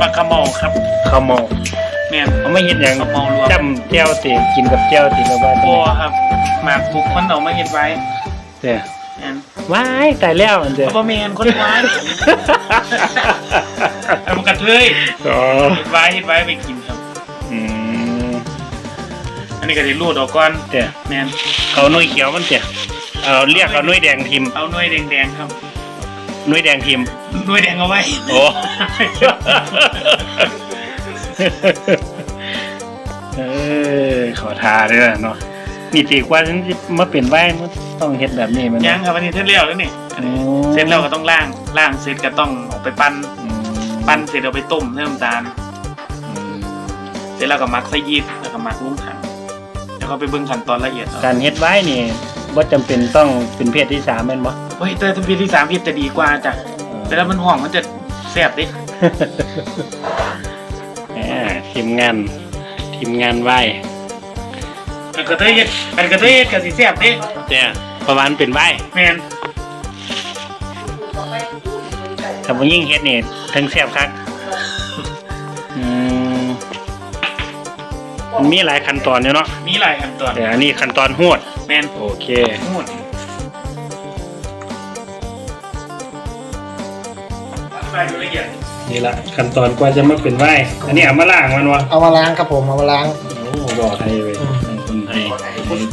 ปลากระเมาครับข้าวเมาแม่นเอาไม่เห็นยังข้าวเมารวมจำแก้วเตกินกับแก้วติแล้วว่าบัวครับหมากบุกมันเอามาเฮ็ดไว้เด้อแม่นว้ายตายแล้วอันเด้อเอาบ่แม่นคนไว้เอามันกระเทยอ๋อเฮ็ดไว้เฮ็ดไว้ไปกินครับ อืมอันนี้ก็สิรูดออกก่อนเด้อแม่นเขาหน่วยเขียวมันเด้อเอาเรียกเอาหน่วยแดงพิมพ์เอาหน่วยแดงๆครับ หน่วยแดงพิมพ์หน่วยแดงเอาไว้โอ้ เออขอทาเด้อเนาะนี่ตีกว่าฉันสิมาเป็นไว้มันต้องเฮ็ดแบบนี้มันยังครับอันนี้เสร็จแล้วแล้วนี่อืมเสร็จแล้วก็ต้องล่างล่างเสร็จก็ต้องเอาไปปั้นอืมปั้นเสร็จเอาไปต้มเพิ่มน้ำตาลอืมเสร็จแล้วก็มักใส่ยีสต์แล้วก็มักลุ้งถังแล้วก็ไปเบิ่งขั้นตอนละเอียดเอาการเฮ็ดไว้นี่บ่จำเป็นต้องเป็นเพศที่สามแม่นบ่ เฮ้ยแต่ถ้าพีที่สามพีจะดีกว่าจ้ะแต่ถ้ามันห่วงมันจะแซ่บดิแหมทีมงานทีมงานไหว้อันกระเทยเฮ็ดอันกระเทยเฮ็ดก็สิแซ่บดิเนี่ยประมาณเป็นไหว้แม่นถ้าบ่ยิ่งเฮ็ดนี่ถึงแซ่บคักอืมมันมีหลายขั้นตอนอยู่เนาะมีหลายขั้นตอนแต่อันนี้ขั้นตอนหวดแม่นโอเคทั้งหมด ไปดูละเอียดนี่ละขั้นตอนกว่าจะมาเป็นไหว้อันนี้เอามาล้างมันวะเอามาล้างครับผมเอามาล้าง โอ้บอกไทยเว้ยคนไทย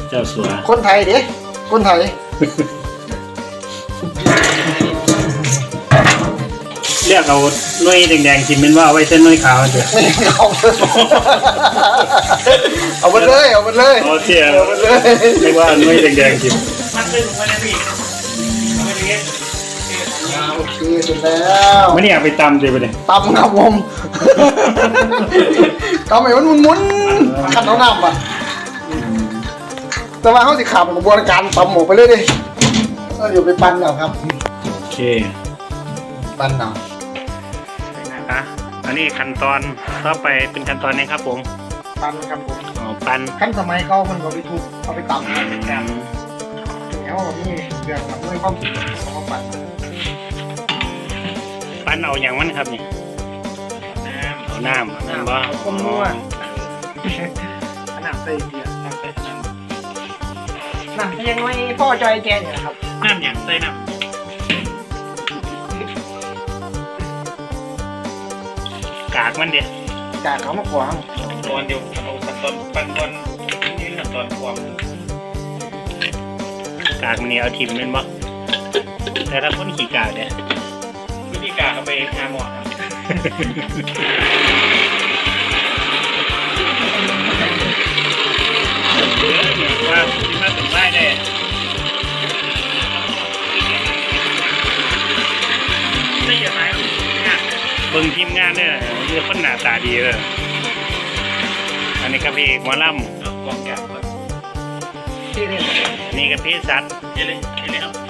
เจ้าสัวคนไทยดิคนไทยเรียกเอาหน่วยแดงๆกินเป็นว่าเอาไว้เส้นหน่วยขาวเถอะไม่เอาเอาไปเลยเอาไปเลยโอเคเอาไปเลยเรียกว่าหน่วยแดงๆกินมันเป็นของมันนะพี่ เคเสร็จแล้วไม่ได้เอาไปตำเลยไปเลยตำครับผมตำให้มันหมุนๆขันเอาน้ำอะแต่ว่าเขาสิขับกระบวนการตำหมกไปเลยดิก็เดี๋ยวไปปั้นเอาครับ โอเคปั้นเอาอะอันนี้ขั้นตอนต่อไปเป็นขั้นตอนนี้ครับผมปั้นครับผมอ๋อปั้นขั้นสมัยเขามันก็ไปทุบเอาไปตำอืมแล้วนี่เรื่องทำด้วยความคิดของเขาปั้นปั้น เอาอย่างมันครับนี่น้ำเอาน้ำน้ำบ่ความนัวน้ำใส่เดียวน้ำใส่น้น้ำเพียงไว้พ่อจอยแกเนี่ยครับำน้ำอย่างใส่น้กากมันเดียวจากเขามาขวางำตอนเดียวเอาขั้นตอนปั้นก่อนนี่ขั้นตอนความกากมันนี่เอาทิมเป็นบ่แต่ถ้าคนขี่กากเนี่ยวิธี การเอาไปหาหมอครับว่าที่มาถึงได้ได้ไม่อย่าไปงานเบิ่งทีมงานเนี่ยคือคนหน้าตาดีเลยอันนี้ก็พี่เอกหมอลเอากองแก้วก่อนที่นี่ำอันนี้ก็พี่สัตว์เฮ้ยเลยเฮ้ยเลยครับ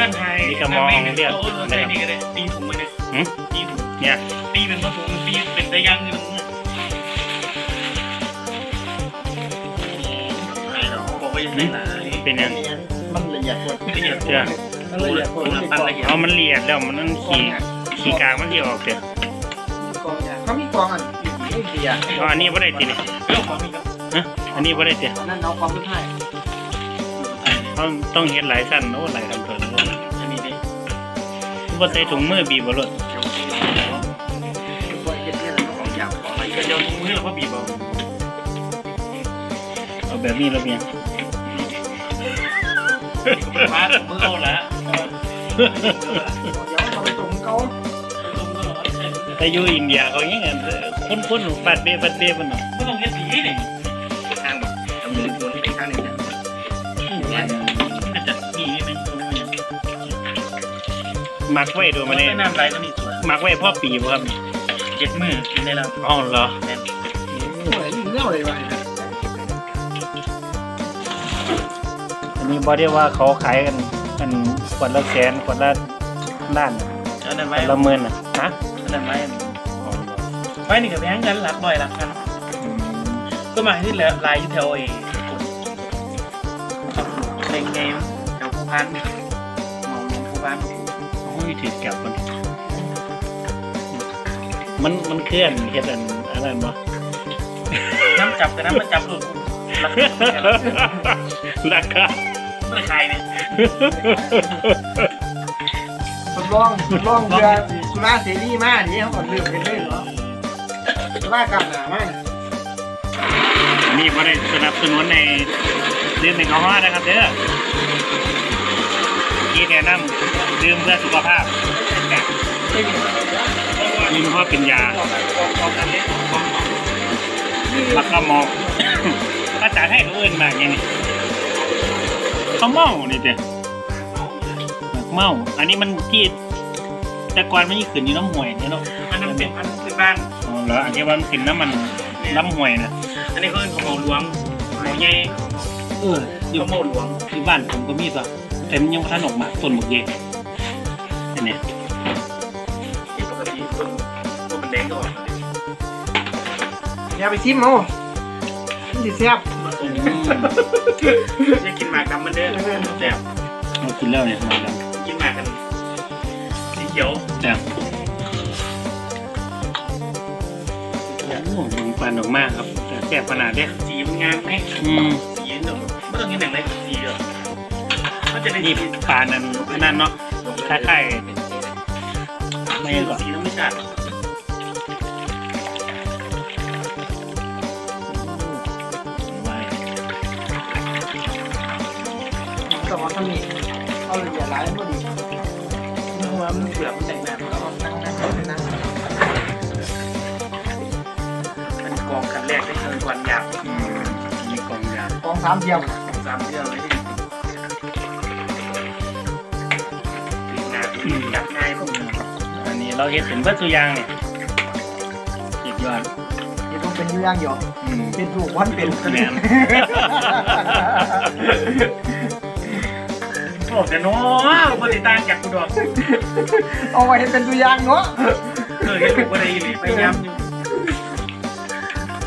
ตั้งไฮโอ้โหใส่นี่ก็ได้ตีถุงไปเลยหึตีถุงเนี่ยตีเป็นผสมตีเป็นได้ยังอยู่ตรงนี้ไม่หรอกบอกว่าจะใส่หลายเป็นยังมันละเอียดกว่าละเอียดเจ้ามันละเอียดกว่ามันปั้นละเอียดเอามันเลียดแล้วมันนั่นขี่ขี่กากมันเลียออกเด้อกองยาเขามีกองอันอีกเดียอ๋ออันนี้บ่ได้ติเนี่ยเรื่องความมีกับฮะอันนี้บ่ได้ติอันนั้นเอาความรู้ไทย ต้องต้องเฮ็ดหลายสั้นโอ้หลายขั้นตอนโอ้อันนี้ดิบ่ใส่ถุงมือบีบบ่ลดปล่อยเก็บเนี่ยแล้วก็อยากไปกระโยนมือแล้วก็บีบเอาเอาแบบนี้แล้วเพียงมามือเอาละเดี๋ยวเราไปส่งเขาแต่อยู่อินเดียเขาอย่างนั้นคนคนๆปัดเบปัดเบมันเนาะ มักไว้ดูมัมันนไม่นี่น้ำไหลก็มีส่วนมักไว้พ่อปีบ่ครับเจ็ดมือกินได้แล้วอ๋อเหรอแม่นเหมือนเงี้ยวเลยว่ะอันนี้บ่ได้ว่าเขาขายกันกันขวดละแสนขวดละล้านเอาหน่อยขไว้วดละหมื่นน่ะฮะเอาหน่อยไว้ไว้นี่กับแพงกันหลักบ่อยหลักพันก็หมายที่เหลือลายอยู่แถวเอเล็งไงแถวภูพันมองภูพับ้าน ถือจับมันมันมันเคลื่อนเฮ็ดอันอะไรบ่น้ำจับแต่น้ำมันจับหลุดราคาราคาไม่ใครเนี่ยทดลองทดลองเรือสุราเสรีมากนี่เขาก่อนเลือกเป็นเลยเหรอสุรากลับหนามากนี่บ่ได้สนับสนุนในดื่มแอลกอฮอล์นะครับเด้อที่แนะนำ ดื่มเพื่อสุขภาพดื่มเพราะเป็นยาแล้วก็มองอาจารย์ให้เขาเอื่นมาอย่างนี้เขาเมานี่เจ้เมา อันนี้มันที่แต่ก่อนมันยี่ขึ้นอยู่น้ำห่วยเนี่ยเนาะมันน้ำเป็นพันพื้นบ้านอ๋อแล้วอันนี้มันขึ้นน้ำมันน้ำห่วยนะอันนี้เขาเป็นของหมอหลวงหมอใหญ่เอออยู่เขาหมอหลวงที่บ้านผมก็มีป่ะแต่มันยังไม่ทันออกมาต้นหมกเย่อัน เนี้ยที่ปกติคนคนมันแดงก็ออกอย่าไปซิมเอามันสิแซ่บอืมจะกินหมากดำมันเด้อแซ่บเรากินแล้วเนี่ยมาแล้วกินหมากกันสีเขียวแต่โอ้มันปานออกมากครับแต่แซ่บขนาดเนี้ยสีมันงามไหมอืมสีเนอะไม่ต้องกินอย่างไรสีเดียวมันจะได้นี่สีปลานั้นอันนั่นเนาะ คล้ายๆไม่ก่อนสีธรรมชาติไม่แต่ว่าถ้ามีเอาเลยอย่าร้ายมันดีหัวมันเปลือกมันแตกแบบเอานั่งนั่งนั่งนั่งมันกองกันแรกได้เลยวันยาวอืมมีกองยากองสามเทียมสามเดือนเลยที่ จับง่ายพวกนี้อันนี้เราเห็นเป็นเพื่อสุยางเนี่ยสุดยอดจะต้องเป็นอยู่อย่างเดียวอืมเป็นถูกวันเป็นคะแนนโอ้แต่น้อปฏิตางจากกูดอกเอาไว้ให้เป็นตัวอย่างเนาะเออเห็นกูได้ยินพยายามอยู่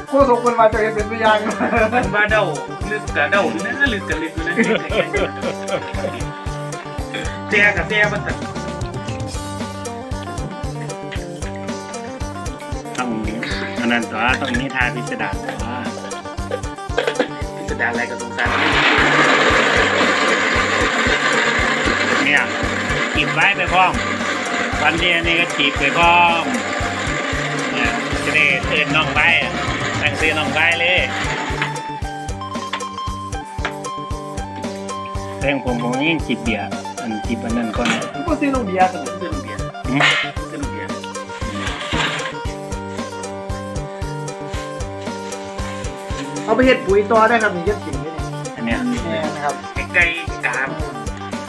โคตรคนมาจะให้เป็นตัวอย่างเนาะมันว่าเดาลึกกับเดาอยู่นะลึกกับลึกอยู่นะแซ่กับแซ่มันแต่ นนั้นต่อต้องนิทานพิสดารต่อพิสดารอะไรกับสงสารเนี่ยจีบไว้ไปพร้อมวันเดียวนี่ก็จีบไปพร้อมเนี่ยจะได้เตือนน้องไปตั้งซื้อน้องไปเลยเรื่องผมผมยังจีบเบียร์อันจีบอันนั้นก่อนนะก็ซื้อน้องเบียร์สนุกเส้นเบียร์อืมเส้นเบียร์ เอาไปเฮ็ดปุ๋ยต่อได้ครับนี่เฮ็ดสิ่งนี้อันเนี้ยนี่แน่นะครับไก่กาม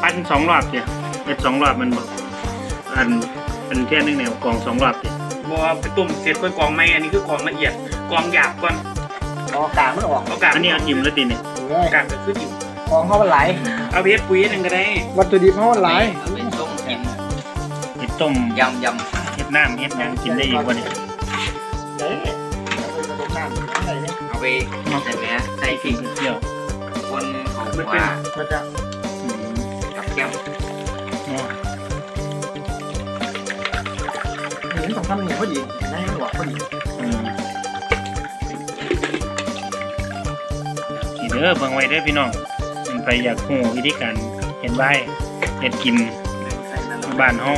ปั้นสองรอบเดียวเอ็ดสองรอบมันบอกอันอันเที่ยนึงเนี่ยกองสองรอบเดียวบัวไปตุ่มเสร็จค่อยกองไม่อันนี้คือกองละเอียดกองหยาบก่อนออกกลางมันออกเอากากอันนี้เอาจิ้มแล้วตีเนี่ยเอ้ยกากก็คืออยู่ของเขามันหลายเอาไปเฮ็ดปุ๋ยหนึ่งก็ได้วัตถุดิบเขามันหลายเอาเป็นต้มกินเห็ดต้มยำยเห็ดน้ำเห็ดหยังกินได้อีกวันนี้เด้เอาไปผสมน้ำอะไรเนี่ยำเอา ไปใส่แหมใส่พริกเที่ยวคนของว่ามันจะกับแก้มอ๋อเห็นสองคำนี้พอดีนะให้หัวพอดีอืมสีเด้อเบิ่งไว้เด้อพี่น้องมันไปอยากหูวิธีการเห็ดไว้เห็ดกินใส่นั่นแหละบ้านเฮา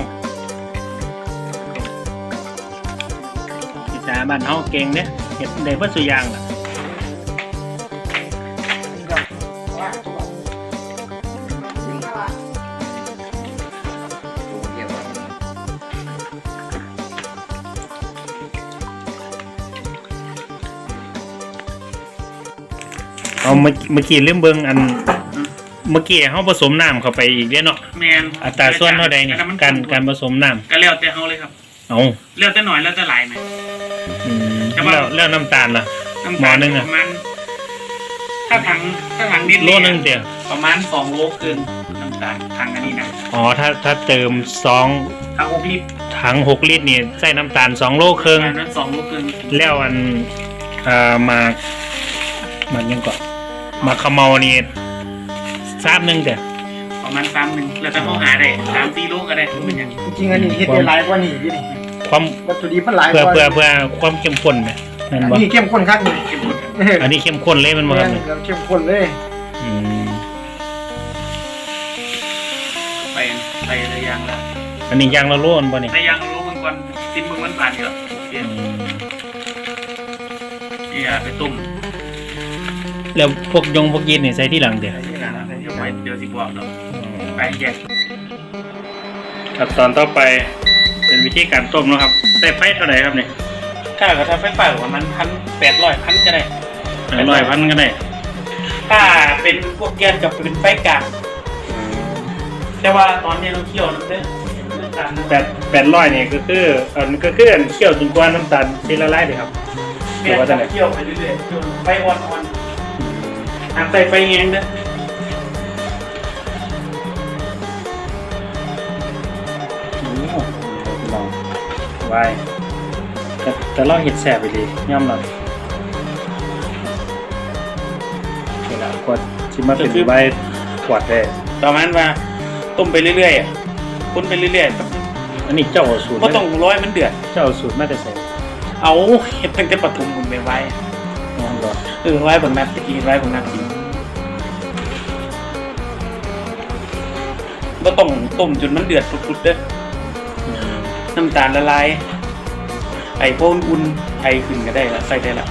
พิจาบ้านเฮาเก่งเด้เห็ดได้เบิดสุอย่างล่ะ เอาเมื่อเมื่อกี้ลืมเบิ่งอัน เมื่อกี้เฮาผสมน้ำเข้าไปอีกเด้เนาะ แมนอัตราส่วนเท่าใดนี่ การการผสมน้ำก็แล้วแต่เฮาเลยครับเอาแล้วแต่หน่อยแล้วแต่หลายไหม อืมแต่ว่า แล้วแล้วน้ำตาลล่ะ น้ำหม้ตาอลหนึ่งอะ ประมาณถ้าถังถ้าถังนิดโลนึงเดียวประมาณสองโลเกินน้ำตาลถังอันนี้นะอ๋อถ้าถ้าเติมสองถังหกลิตรถังหกลิตรนี่ใส่น้ำตาลสองโลครึ่ง ประมาณนั้นสองโลเกินแล้วอันเอ่อหมากหมากยังก่อนห มากขมเมานี่ทราบหนึงเดียวประประมาณสามหนึ่งแล้วถ้าเขาหาได้สามสี่โลก็ได้มันอย่างจริงๆอันนี้เฮ็ดได้หลายกว่านี้ดิความวัตถุดิบมันหลายกเพื่อว่าเพื่อเพื่อความเข้มข้นไหมนั่นบ่นี่เข้มข้นคักนี่เข้มข้นอันนี้เข้มข้นเลยมันบ่ครับเนี่ยเข้มข้นเลยอืมไปไประยางละอันนี้ยางละโลนบ่เนี่ยระยางโลมึงก่อนซิมมึงมันผ่านเยอะเดี๋ยวนี่อะไปตุ่ม แล้วพวกยงพวกยีนนี่ใส่ที่หลังเดี๋ยวเดี๋ยวไปเดี๋ยวสิบอกเนาะไปแยกขั้นตอนต่อไปเป็นวิธีการต้มเนาะครับใส่ไฟเท่าไหร่ครับเนี่ยถ้าก็ถ้าไฟฟ้าประมาณพันแปดร้อยพันก็ได้ร้อยพันก็ได้ ถ้าเป็นพวกแกนกับเป็นไฟกลางแต่ว่าตอนนี้เราเคี่ยวน้ำเด้อน้ำตาลแปดแปดร้อยนี่ก็คืออันก็คืออันเคี่ยวจนกว่าน้ำตาลสิละลายเลยครับแม่จะเคี่ยวไปเรื่อยๆจนไฟอ่อนๆ ทางใส่ไฟแงงเด้อโอ้โหลองไว้แต่แต่เราเห็ดแสบไปดีย่อมเราเวลากดชิมาเป็นใบขวดได้ประมาณว่าต้มไปเรื่อยๆอะคนไปเรื่อยๆแบบอันนี้เจ้าเอาสูตรก็ต้องร้อยมันเดือด เจ้าเอาสูตรมาแต่ใส่เอาเห็ดตั้งแต่ปฐุมมันไปไว้น้องรอ เออไว้บนนัดตะกี้ไว้บนนัดกินก็ต้องต้มจนมันเดือดปุดๆเด้ออืมน้ำตาลละลาย ไอ้พวกอุ่นไอขึ้นก็ได้แล้วใส่ได้ละ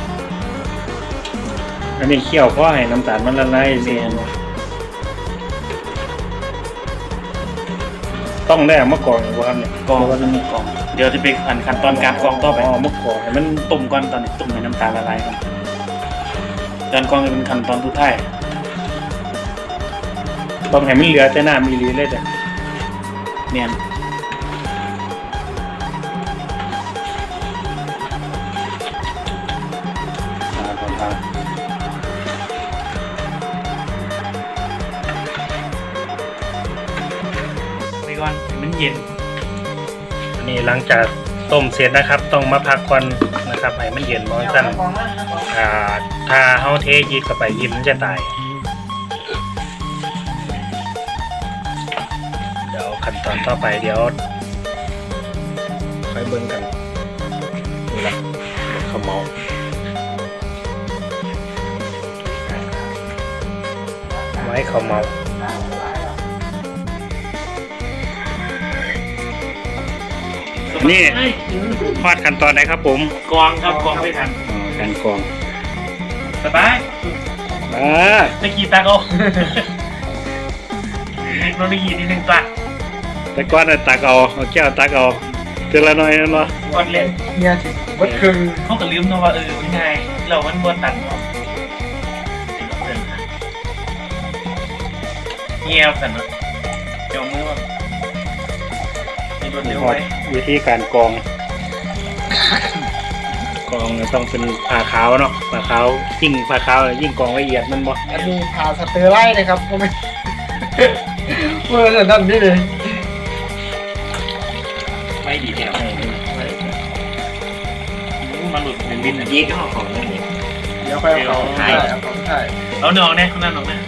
อันนี้เคี่ยวเพราะให้น้ำตาลมันละลายเสียต้องได้เอามะกอกอีกบ่ครับเนี่ยกองก็จะมีกอง เดี๋ยวจะไปขั้นขั้นตอนการกรองต่อไปอ๋อมะกอกให้มันต้มก่อนตอนนี้ต้มให้น้ำตาลละลายก่อน การกองจะเป็นขั้นตอนสุดท้ายต้องให้มันเหลือแต่น้ำมีหลีเลยเด้อเนี่ยอ่าขอบคุณไปก่อนมันเย็นนนี้หลังจาก ต้มเสร็จนะครับ ต้องมาพักก่อนนะครับให้มันเย็นมองสั้นอ่าถ้าเฮาเทยีดเข้าไปยีดมันจะตายเดี๋ยวขั้นตอนต่อไปเดี๋ยวค่อยเบิ่งกันนี่ละขาวเมาไว้ขาวเมา นี่พอดขั้นตอนไหนครับผมกรองครับกรองไม่ทันอ๋อการกรองสบายอ่าตะกี้ตาเอาเทคโนโลยีนิดนึงจ้ะแต่ก่อนน่ะตักเอาเอาแก้วตักเอาเจอละหน่อยนั่นวะก่อนเล่นเนี่ยสิวัดครึ่งเขาก็ลืมเนาะว่าเออมันง่ายเรามันบนตันเนาะเงียบกันเนาะเดี๋ยวมือว่า มีรถเร็วไว้วิธีการกรอง กรองเนี่ยต้องเป็นผ่าขาวเนาะผ่าขาวยิ่งผ่าขาวยิ่งกรองละเอียดมันบ่อันนี้ผ่าสเตอร์ไลท์นะครับผมไม่เมื่อนั่นนี่เลยไม่ดีแถวมันหลุดเป็นวินอะยีก็ของนั่นเองเดี๋ยวค่อยเอาของถ่ายเอาของถ่ายเอาหนองเนี่ยข้างหน้าหนองเนี่ย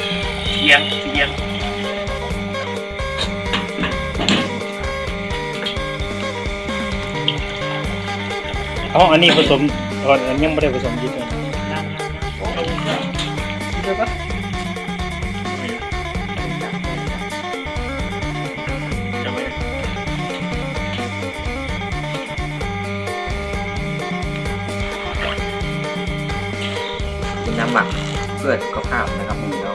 เอียงเอียง อ๋ออันนี้ผสมก่อนอันยังไม่ได้ผสมยิบเลยเดี๋ยวก็จะเป็นน้ำหมักเพื่อสุขภาพนะครับผมึงเน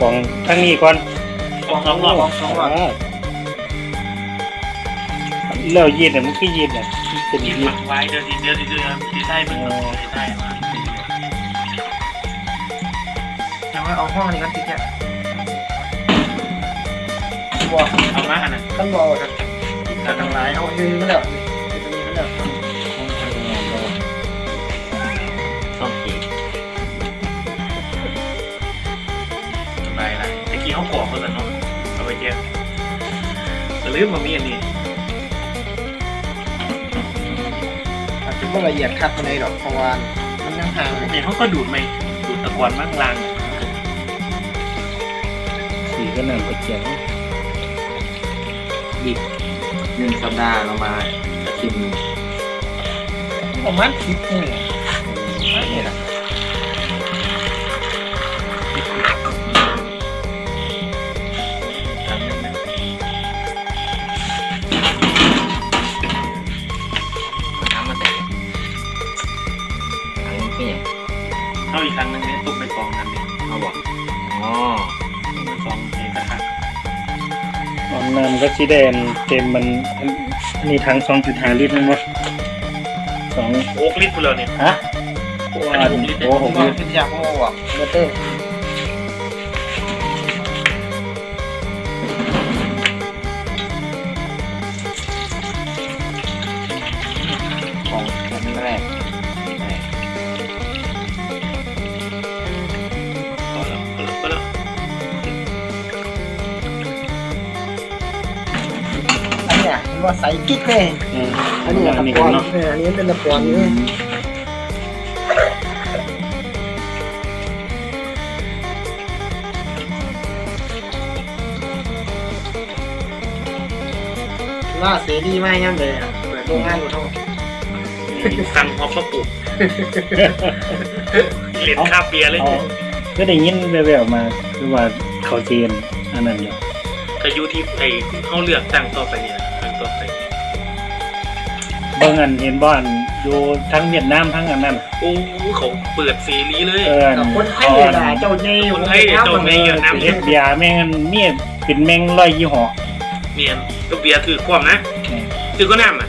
กรองทั้งนี้ก่อนกองสองรอบสองหลอดอ่าแล้วยีดเนี่ยมันคือยีดเนี่ยเป็นยิยีงดหมักไว้เดี๋ยวดีเดี๋ยวดีเดี๋ยวดีได้มันดีได้มาแต่ว่าเอาห้องนี้ก็ติดเนี่ยบอกเอามาอันนั้นท่านบอกกันแต่ทางหลายเอาอยู่นี่มันแายละตะกี้เขากรอกเพื่อนเนาะเอาไปเจียแต่ลืมมามีอันนี้ก็ละเอียดคัดมาเลยหรอกเพราะว่ามันยังห่างเลยเนี่ยเขาก็ดูดไหมดูดตะกอนบ้างลางสีก็นั่นก็เจียวอีกหนึ่งสัปดาห์เรามาชิมประมาณสิบนี่นี่แน้ำก็สีแดงเต็มมันอันนี้ทั้งสองจุดห้าลิตรนั่นวะสองโอ้ลิตรพูดแล้วเนี่ยฮะโอ้โอ้อันนี้หกลิตรโหเนี่ยหกก็ลิตรพิจารณาโม่อะ เบอร์เตอร์ ว่าใสกิ๊กเลยอืมอันนี้อัตะนนี้ปกัอนนเนาะเอออันนี้เป็นตะปอนนี่ล่าเสรีมากยังเลยอะเปิดโรงงานอยู่ทั้งสั่งฮอปมาปลูกเหรียญคาบเบียร์เลยเอาก็ได้ยินแว่วๆมาคือว่าเขาเจียนอันนั้นอยู่แต่อยูที่ไอ้เขาเลือกตั้งต่อไปเนี่ยตั้งต่อไป เบิ่งอันเห็นบ้านอยู่ทั้งเวียดนามทั้งอันนั้น โอ้เขาเปิดเสรีเลยเออ กับคนไทยเลยนะเจ้าเย่คนไทยเนี่ยเจ้าเย่เยอะนะเฮ็ดเบียร์แม่งอันมีเป็นแม่งร้อยยี่ห้อเมียนก็เบียร์ถือความนะอืมถือก็น้ำอะ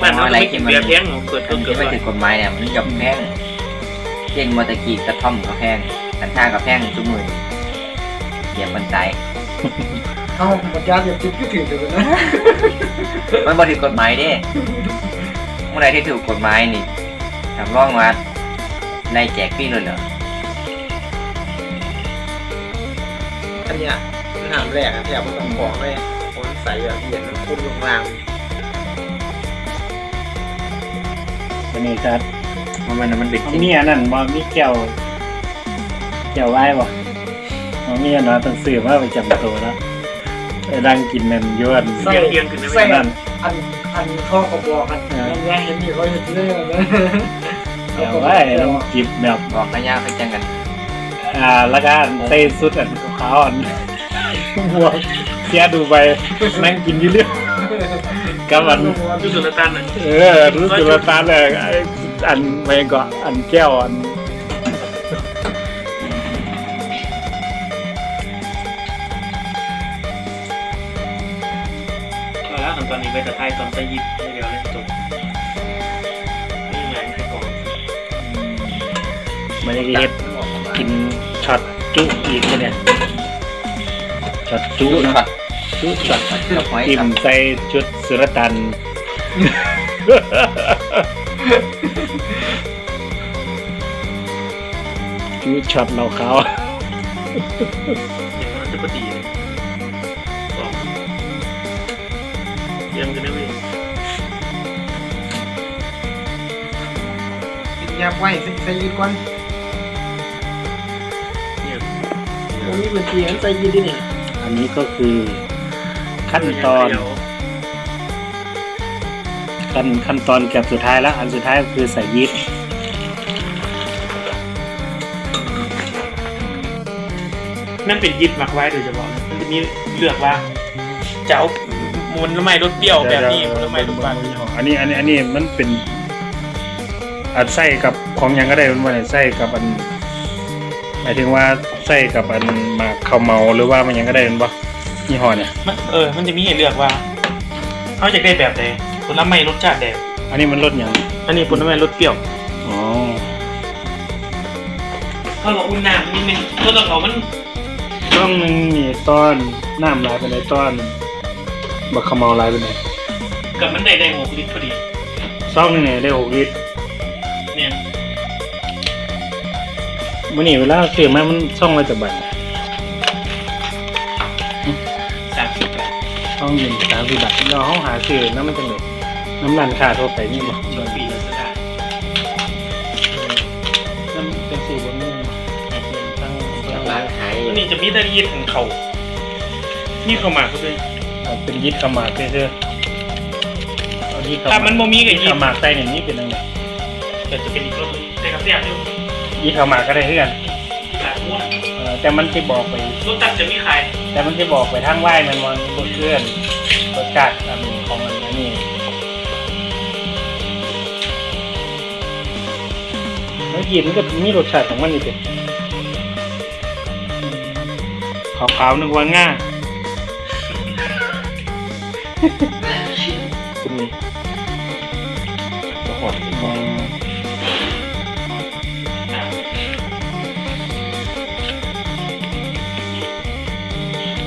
บ้านเราไม่กินเบียร์แพงเกิดอัเกินดที่เกิดไม่ถึงกฎหมายเนี่ยมันกับแพงเช่นมอเตอร์กีกระท่อมก็แพงกัญชาก็แพงทุกมือเหยียบมันใจ เอาหมดยาเสพติดก็ถือถือนะ มันบ่ถึงกฎหมายเด้เมื่อไรที่ถูกกฎหมายนี่ทำร่องมาในแจกฟรีเลยเหรออันเนี้ยปัญหาแรกอะแถบมันต้องของเลยคนใส่แบบเห็นมันคุ้นลงล่างวันนี้ครับมันมันมันเป็นเอาสิ่งมีอันนั้นบ่มีแก้วแก้วไว้บ่เอามีอันนั้นต้องซื้อมาไปจำตัวแล้ว ไปนั่งกินนั่นอยวนเบียร์เทียงขึ้นได้ไหมใส่นั่นอันอันข้อกระบอกกันยังไงเห็นมีเขาเห็นเรื่องนะแก้วไว้ต้องจิบแบบบอกขยาไปจังกัน อ่าแล้วก็ใส่สุดอันขาวอันบวกเสียดูไปนั่งกินอยู่เรื่อยกับอันดูสุลต่านน่ะเออรู้สึกว่าตาเลยไอ้อันไม่ก็อันแก้วอัน ไม่ได้เฮ็ดกินช็อตจุอีกเนี่ยช็อตจุจุนะช็อตจุช็อตกับหอยอิ่กับมใส่ชุดสุรตันจุช็อตเราเขาอย่างนั้นจะพอดีเลยสองเยี่ยมกันได้ไหมกินยาไว้ใส่ยีดก่อน ตรงนี้เป็นทีนั้นใส่ยีดดิเนี่ยอันนี้ก็คือขั้นตอนขั้นขั้นตอนเกือบสุดท้ายแล้ว อันสุดท้ายก็คือใส่ยีสต์นั่นเป็นยิบหมักไว้โดยเฉพาะมันจะมีเลือกว่าเจ้ามูลไม้รสเปรี้ยวแบบนี้มูลไม้รสหวานอันนี้อันนี้อันนี้มันเป็นอัดไส้กับของหยังก็ได้มันว่าไส้กับอันหมายถึงว่า ไส้กับอันหมากข้าวเมาหรือว่ามันหยังก็ได้มันปะยี่ห้อเนี่ย มันเออ มันจะมีให้เลือกว่าเขาอยากได้แบบใดผลไม้รสชาติใดอันนี้มันรสหยังอันนี้ผลไม้รสเปรี้ยวอ๋อถ้าเราอุ่นน้ำนิดนึงก็ต้องเอามันต้องหนึงนี่ต้อนน้ำลายไปในต้อนบักข้าวเมาลายไปไหนกับมันได้ได้หกลิตรพอดีซองหนึงเนี่ยได้หกลิตร มื่อนี้เวลาซื้อมามันซ่องไว้แต่บัตรสามสิบบาทต้องยินสามสิบบาทเราเขาหาซื้อนั่นมันจังเลยน้ำมันขาทั่วไปนี่บ่ช่วงปีแล้วก็ได้น้ำเป็นสีบนมือตั้งร้านขายอันนี้จะมีแต่ยีดของเขายีดเข้ามาก็เลยเป็นยิดขมาเพื่อๆเอายิดขถ้ามันโมมีกับยิดยีขดมาใส่ในนี้เป็นยังไงก็จะเป็นอีกรถหนึงแต่กับเสียบอยู่ ยิดขมาก็ได้เพื่อนหลายม้วนเออแต่มันจะบอกไป รถตักจะมีขายแต่มันจะบอกไปทางไหวมันมันบนเคลื่อนรสชาติอันของมันอันนี้แล้วยินมันก็มีรสชาติของมันนี่เป็นขาวๆนึกว่าง่าคุณนี่หดอืม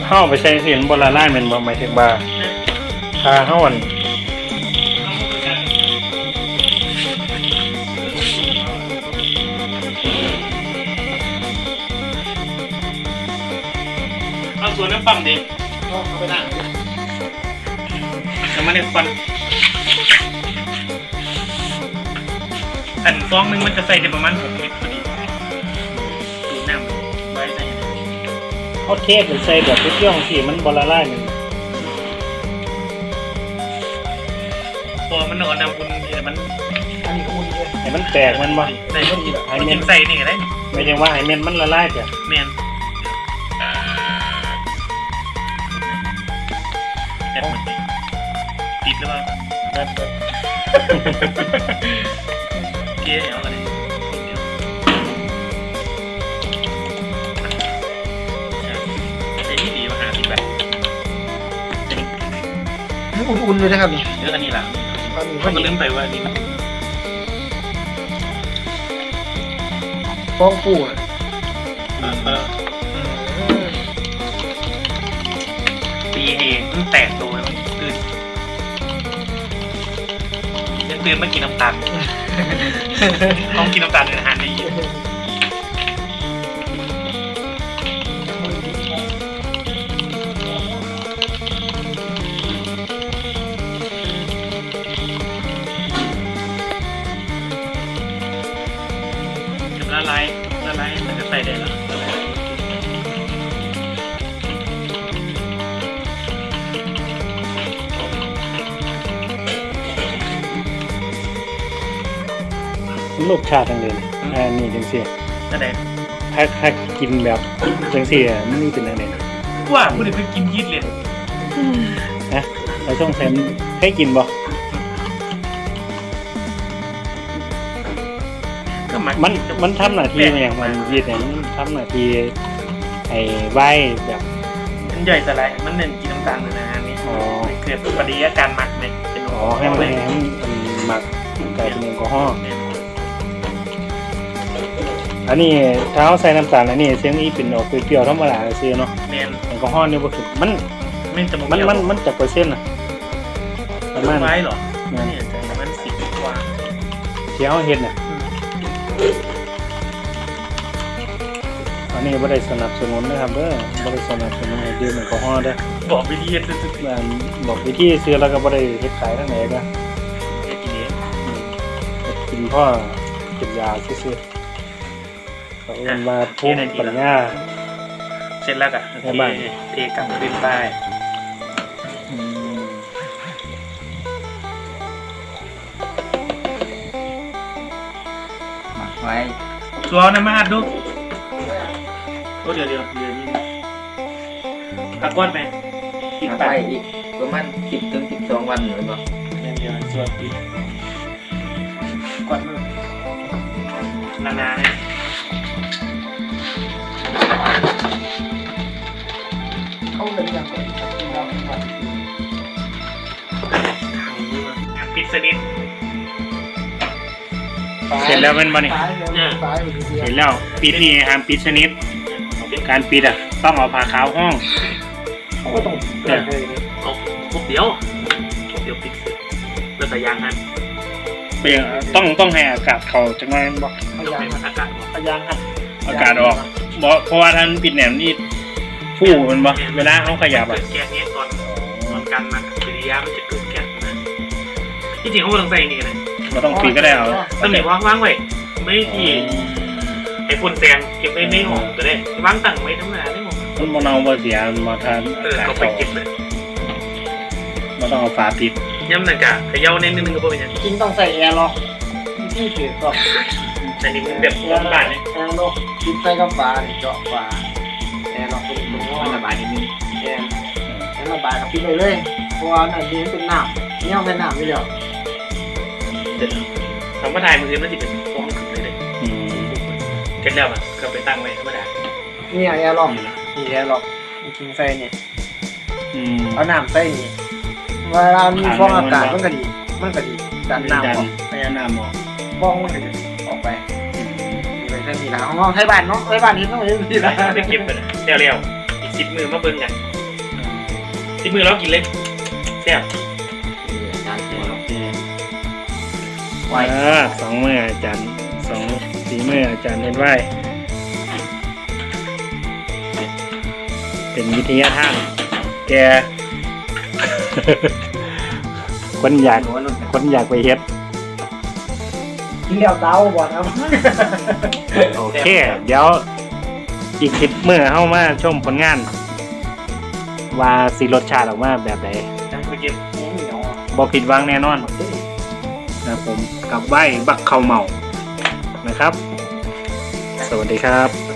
เข้าไปใช้เสียงบนละลายแมันบ่หมายถึงว่าถ้าเฮาอันเอาส่วนน้ำปั๊มดิเอาไปนั่งน้ำมันในควันอันฟองหนึงมันจะใส่ได้ประมาณหกลิต เขาเทศหรือใส่แบบเปรี้ยวๆสิมันบละลายแมันพอมันนอนน้ำอุ่นเดี๋ยวมันอันนี้ก็อุ่นเลยให้มันแตกมันบ่ได้พอดีมันกินใส่นี่ก็ได้ไม่ใช่ว่าให้เม็ดมันละลายจ้ะแมนแอดมันติดหรือเปล่าเกียร์เอาอะไร อุ่นๆเลยนะครับนี่เลือกอันนี้ล่ะตอนนี้ผพอมก็ดีลืมไปว่าอันนี้มันฟองปูอะเออตีเองมันแตกตัวมันตื่นยังตื่นมากินน้ำตาลต้องกินน้ำตาลเป็นอาหารได้ มันรสชาติจังเลยนะอันนี้จังซี่นั่นแหละถ้าถ้ากินแบบจังซี่อะมันนี่เป็นอะไรนะว่าผู้เด็กไปกินยีสต์เลยนะเราต้องใช้ให้กินบ่ก็มัมันมันทำหน้าที่มาอย่างมันยีดเนี่ยมันทำหน้าที่ไอ้ไหวแบบมันใหญ่แต่ไรมันเน้นกินน้ำตาลเลยนะอันนี้อ๋อเกิดปฏิกิริยาการหมักไหมเป็นอ๋อให้มันให้มันหมักกลายเป็นแอลกอฮอล์ อันนี้ถ้าเอาใส่น้ำตาลอันนี้เสียงนี้เป็นออกเปรี้ยวๆธรรมดาซื้อเนาะแมนแอลกอฮอล์นี่บ่ถึงมันไม่จะมันมันมันจากเปอร์เซ็นต์น่ะประมาณไว้เหรอเนี่ยเนี่ยจะประมาณสิบกว่าที่เฮาเฮ็ดน่ะอันนี้บ่ได้สนับสนุนนะครับเด้อบ่ได้สนับสนุนให้ดื่มแอลกอฮอล์เด้อบอกวิธีเฮ็ดสุดอันบอกวิธีซื้อแล้วก็บ่ได้เฮ็ดขายทางไหนเด้อๆเฮ็ดกินเองอืมเฮ็ดกินพ่อกินยาซื่อๆ เขาเอิ้นว่าภูมิปัญญา เสร็จแล้วก็แค่บ้านเทเทกลับขึ้นใต้อืมหมักไว้ชัวร์นะมาหัดดูโอ้เดี๋ยวเดี๋ยวเดี๋ยวนี่พักก้อนไปกินหมักไปไว้อีกประมาณสิบถึงสิบสองวันหรือเปล่าเดี๋ยวเดี๋ยวชัวร์กินก้อนมือนาๆเลยเเลยอย่างก่อนครับกินเราทุกวันงานปิดสนิทเสร็จแล้วเป็นบ่นี่ตายเลยตายอยู่ดีเห็นแล้วปิดนี่ห้ามปิดชนิดการปิดอะ ต้องเอาผ้าขาวห้องเขาก็ต้องเปลี่ยนเลยเนี่ยเอาพวกเดียวพวกเดียวปิดแล้วแต่ยางหันเปลี่ยนต้องต้องให้อากาศเขาจังไงบอกพต้องยายาให้มมันอากาศออกพยายามครับอากาศออกบอกเพราะว่าท่านปิดแหนมนี่ ฟู่มันบ่เวลาเขาขยับเกิอะดแก๊สนี้ตอนตอนการหมักปฏิกิริยามันจะเกิดแก๊สนะที่จริงเขาไม่ต้องใส่นี่เลยเราต้องปีก็ได้เอาตำแหน่งวางวางไว้ไม่ที่ไอ้ฝุ่นแตงเก็บไว้ในห้องก็ได้วางตั้งไว้ทั้งหน้าในห้องมันมองเอาบ่เสียมันมาทานเออเขาไปเก็บเลยมันต้องเอาฝาปิดย้ำหนักกะเขย่าในนึงนึงก็บ่เป็นหยังจริงต้องใส่แอร์หรอกที่ถือก็แต่นี่มันแบบบ้านบ้านเนี่ยแอร์หรอกปิดไฟกับฝาเนี่ยเจาะฝา มันว่าระบายนิดนึงแอร์แอร์ระบายกับปิดไปเลยเพราะว่าอันนี้มันเป็นน้ำเนี่ยเป็นน้ำไม่เดียวคำว่าทายมือมันจะเป็นฟองขึ้นเลยเลยอืมเสร็จแล้วอะก็ไปตั้งไว้ธรรมดานี่แอร์หรอกนี่แอร์หรอกจริงไฟเนี่ยอืมเอาน้ำใส่นี่เวลามีฟองอากาศมันก็ดี มันก็ดีดันน้ำออกพยายามน้ำออกฟองมันก็จะออกไป นี่ไปเส้นนี่ละของเราไทยบ้านเนาะไทยบ้านนี่ต้องไปนี่ละไปเก็บไปแล้วแล้วอีกสิบมือมาเบิ่งกันสิบมือเรากินเลยแซ่บงานเกี่ยวโอเคไว้อ่าสองมืออาจารย์สองสีมืออาจารย์เห็นไว้เป็นวิทยาทานแกคนอยากหนูว่ารุ่นคนอยากไปเฮ็ด กินเดียวเต้าบ่ครับโอเค เดี๋ยวอีกคลิปเมื่อเข้ามาชมผลงาน ว่าสีรสชาติออกมาแบบไหนจังไปเก็บเหนียวบ่ผิดหวังแน่นอนนะผมกับไหวบักเขาเมานะครับ สวัสดีครับ